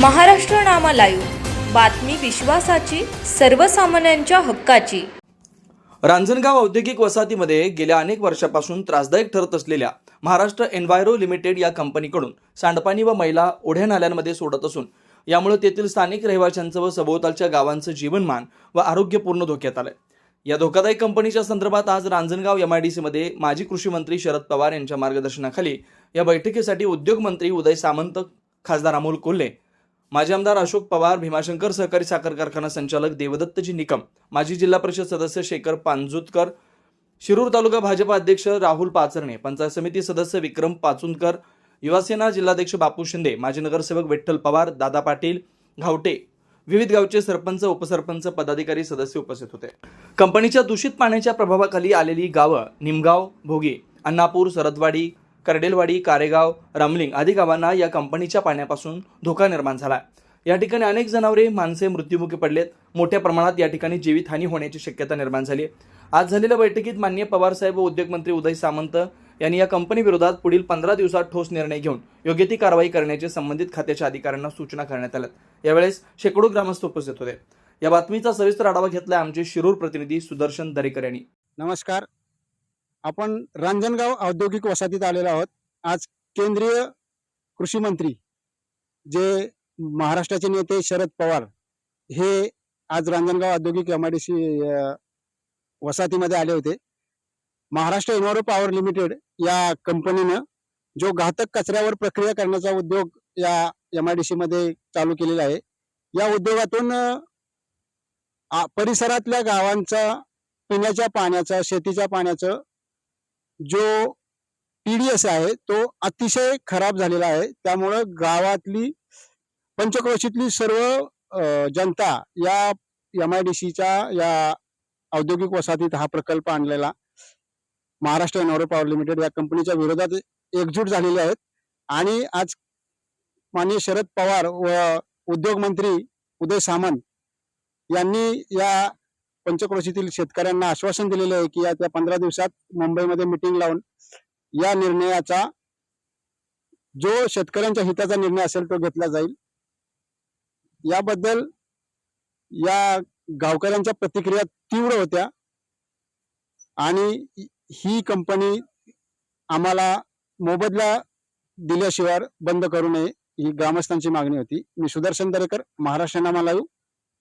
Maharashtra Nama live बातमी विश्वासाची सर्वसामान्यांच्या हक्काची. रांजणगाव औद्योगिक वसाहतीमध्ये गेल्या अनेक वर्षापासून त्रासदायक ठरत असलेल्या महाराष्ट्र एन्व्हायरो लिमिटेड या कंपनीकडून सांडपाणी व मैला ओढ्या नाल्यांमध्ये सोडत असून यामुळे तेथील स्थानिक रहिवाशांचं व सभोवतालच्या गावांचं जीवनमान व आरोग्य पूर्ण धोक्यात आलंय. या धोकादायक कंपनीच्या संदर्भात आज रांजणगाव एमआयडीसीमध्ये माजी कृषी मंत्री शरद पवार यांच्या मार्गदर्शनाखाली या बैठकीसाठी उद्योगमंत्री उदय सामंत खासदार अमोल कोल्हे माजी आमदार अशोक पवार भीमाशंकर सहकारी साखर कारखाना संचालक देवदत्तजी निकम माजी जिल्हा परिषद सदस्य शेखर पांजुतकर शिरूर तालुका भाजपा अध्यक्ष राहुल पाचरणे पंचायत समिती सदस्य विक्रम पाचुंदकर युवासेना जिल्हाध्यक्ष बापू शिंदे माजी नगरसेवक विठ्ठल पवार दादा पाटील घावटे विविध गावचे सरपंच उपसरपंच पदाधिकारी सदस्य उपस्थित होते. कंपनीच्या दूषित पाण्याच्या प्रभावाखाली आलेली गावं निमगाव भोगी अण्णापूर सरदवाडी करडेलवाडी कारेगाव रामलिंग आदी गावांना या कंपनीच्या पाण्यापासून धोका निर्माण झाला. या ठिकाणी अनेक जनावरे माणसे मृत्युमुखी पडलेत. मोठ्या प्रमाणात या ठिकाणी जीवितहानी होण्याची शक्यता निर्माण झाली आज झालेल्या बैठकीत मान्य पवारसाहेब व उद्योगमंत्री उदय सामंत यांनी या कंपनी विरोधात पुढील पंधरा दिवसात ठोस निर्णय घेऊन योग्य ती कारवाई करण्याचे संबंधित खात्याच्या अधिकाऱ्यांना सूचना करण्यात आल्या यावेळेस शेकडो ग्रामस्थ उपस्थित होते. या बातमीचा सविस्तर आढावा घेतलाय आमचे शिरूर प्रतिनिधी सुदर्शन दरेकर यांनी. नमस्कार. आपण रांजणगाव औद्योगिक वसाहतीत आलेलो आहोत. आज केंद्रीय कृषी मंत्री जे महाराष्ट्राचे नेते शरद पवार हे आज रांजणगाव औद्योगिक एम आय डी सी वसाहतीमध्ये आले होते. महाराष्ट्र इन्व्हायरो पॉवर लिमिटेड या कंपनीनं जो घातक कचऱ्यावर प्रक्रिया करण्याचा उद्योग या एम आय डी सी मध्ये चालू केलेला आहे. या उद्योगातून परिसरातल्या गावांचा पिण्याच्या पाण्याचा शेतीच्या पाण्याचं जो टीडीएस आहे तो अतिशय खराब झालेला आहे. त्यामुळं गावातली पंचक्रोशीतली सर्व जनता या एम आय डी सीच्या या औद्योगिक वसाहतीत हा प्रकल्प आणलेला. महाराष्ट्र एनॉरो पॉवर लिमिटेड या कंपनीच्या विरोधात एकजूट झालेले आहेत. आणि आज माननीय शरद पवार व उद्योग मंत्री उदय सामंत यांनी या पंचक्रोशीतील शेतकऱ्यांना आश्वासन दिलेलं आहे की या त्या पंधरा दिवसात मुंबईमध्ये मिटिंग लावून या निर्णयाचा जो शेतकऱ्यांच्या हिताचा निर्णय असेल तो घेतला जाईल. याबद्दल या गावकऱ्यांच्या प्रतिक्रिया तीव्र होत्या आणि ही कंपनी आम्हाला मोबदला दिल्याशिवाय बंद करू नये ही ग्रामस्थांची मागणी होती. मी सुदर्शन दरेकर महाराष्ट्र नामा लाईव्ह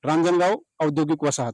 रांजणगाव औद्योगिक वसाहत.